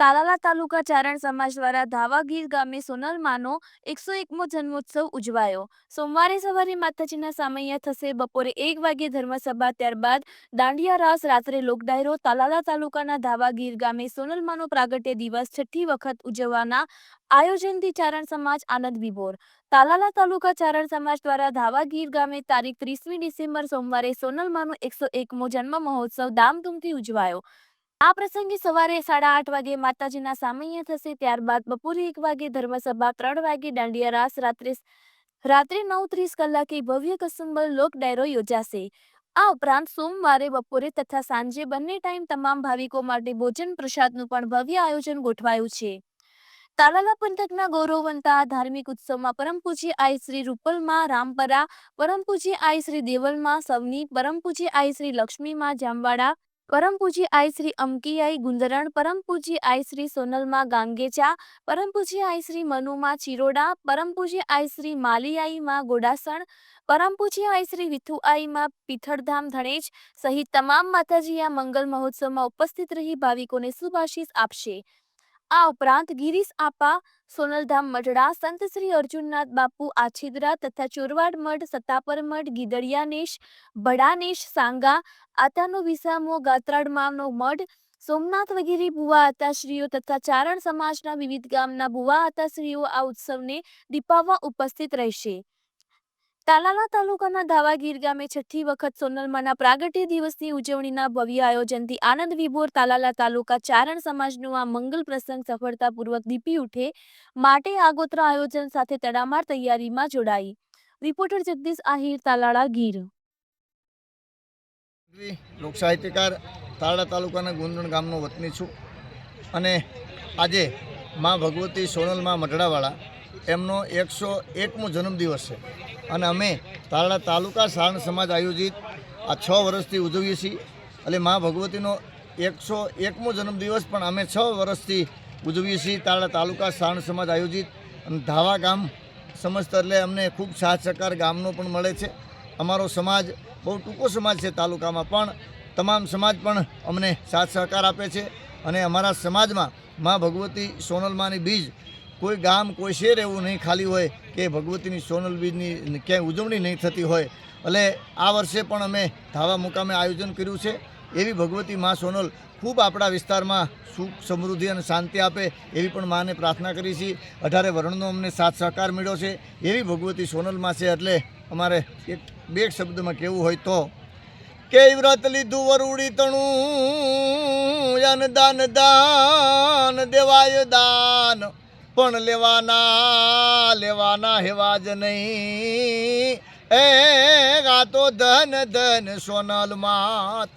તાલાલા તાલુકા ચારણ સમાજ દ્વારા ધાવાગીર ગામે સોનલમાનો એકસો એકમો જન્મોત્સવ ઉજવાયો. સોમવારે સવારે માતાજીના સામૈયા થશે, બપોરે એક વાગ્યે ધર્મસભા, ત્યારબાદ દાંડિયા રાસ, રાત્રે લોકડાયરો, તાલાલા તાલુકાના ધાવાગીર ગામે સોનલમાનો પ્રાગટ્ય દિવસ છઠ્ઠી વખત ઉજવવાના આયોજનથી ચારણ સમાજ આનંદ વિભોર. તાલાલા તાલુકા ચારણ સમાજ દ્વારા ધાવાગીર ગામે તારીખ ત્રીસમી ડિસેમ્બર સોમવારે સોનલમાનો એકસો એકમો જન્મ મહોત્સવ ધામધૂમથી ઉજવાયો. આ પ્રસંગે સવારે સાડા આઠ વાગે માતાજીના સામૈયા થશે. ત્યારબાદ બપોરે એક વાગે ધર્મસભા, ત્રણ વાગે દાંડિયા રાસ, રાત્રે રાત્રે નવ ત્રીસ કલાકે ભવ્ય કસુંબલ લોક ડાયરો યોજાશે. આ ઉપરાંત સોમવારે બપોરે તથા સાંજે બંને ટાઈમ તમામ ભાવિકો માટે ભોજન પ્રસાદનું પણ ભવ્ય આયોજન ગોઠવાયું છે. તાલાલા પંથકના ગૌરવવંતા ધાર્મિક ઉત્સવમાં પરમ પૂજ્ય આઈ શ્રી રૂપલમાં રામપરા, પરમ પૂજ્ય આઈ શ્રી દેવલમાં સવની, પરમ પૂજ્ય આઈ શ્રી લક્ષ્મીમાં જામવાડા પરમ પૂજ્ય આઈ શ્રી અમકીઆઈ ગુંદરણ, પરમ પૂજ્ય આઈ શ્રી સોનલમાં ગાંગેચા, પરમ પૂજ્ય આઈ શ્રી મનુમાં ચિરોડા, પરમ પૂજ્ય આઈ શ્રી માલિયાઈમાં ગોડાસણ, પરમ પૂજ્ય આઈ શ્રી વિથુઆઈમાં પીથળધામ ધણેજ સહિત તમામ માતાજી આ મંગલ મહોત્સવમાં ઉપસ્થિત રહી ભાવિકોને શુભાશીષ આપશે. આ ઉપરાંત ગિરીશ આપા, સોનલધામ મઢડા, સંત શ્રી અર્જુનનાથ બાપુ, આછીદરા તથા ચોરવાડ મઠ સત્તાપર મઠ ગીદડિયાનેશ બડાનેશ સાંગા, આતાનો વિસામો, ગાત્રાડ માનો મઢ, સોમનાથ વગેરે ભુવા આતાશ્રીઓ તથા ચારણ સમાજના વિવિધ ગામના ભુવા આતાશ્રીઓ આ ઉત્સવને દીપાવવા ઉપસ્થિત રહેશે. તાલાલા તાલુકાના ધાવાગીર ગામે છઠ્ઠી વખત સોનલમાના પ્રાગટ્ય દિવસની ઉજવણીના ભવ્ય આયોજનથી આનંદ વિભોર તાલાલા તાલુકા ચારણ સમાજનું આ મંગલ પ્રસંગ સફળતાપૂર્વક દીપી ઉઠે, માટે આગોતરા આયોજન સાથે તડામાર તૈયારીમાં જોડાઈ. રિપોર્ટર જગદીશ આહિર, તાલાળા ગીર. લોક સાહિત્યકાર, તાલાળા તાલુકાના ગુંદણ ગામનો વતની છું. અને આજે મા ભગવતી સોનલમાં મઢડાવાળા એમનો એકસો એકમો જન્મદિવસ છે. અને અમે તારડા તાલુકા સારણ સમાજ આયોજિત આ છ વર્ષથી ઉજવીએ છીએ. એટલે મા ભગવતીનો એકસો એકમો જન્મદિવસ પણ અમે છ વર્ષથી ઉજવીએ છીએ તારડા તાલુકા સારણ સમાજ આયોજિત. અને ધાવા ગામ સમજત એટલે અમને ખૂબ સાથ સહકાર ગામનો પણ મળે છે. અમારો સમાજ બહુ ટૂંકો સમાજ છે તાલુકામાં, પણ તમામ સમાજ પણ અમને સાથ સહકાર આપે છે. અને અમારા સમાજમાં મા ભગવતી સોનલમાની બીજ કોઈ ગામ, કોઈ શહેર એવું નહીં ખાલી હોય કે ભગવતીની સોનલ બીજની ક્યાંય ઉજવણી નહીં થતી હોય. એટલે આ વર્ષે પણ અમે ધાવા મુકામે આયોજન કર્યું છે. એવી ભગવતી મા સોનલ ખૂબ આપણા વિસ્તારમાં સુખ, સમૃદ્ધિ અને શાંતિ આપે એવી પણ માને પ્રાર્થના કરી છે. અઢારે વર્ણનો અમને સાથ સહકાર મળ્યો છે. એવી ભગવતી સોનલમાં છે એટલે અમારે એક, બે શબ્દમાં કહેવું હોય તો કે વ્રત લીધું વરુડી તણું? દાન દાન, દેવાય દાન. પણ લેવાના લેવાના હેવા જ નહીં. એ ગાતો ધન ધન સોનલ માત.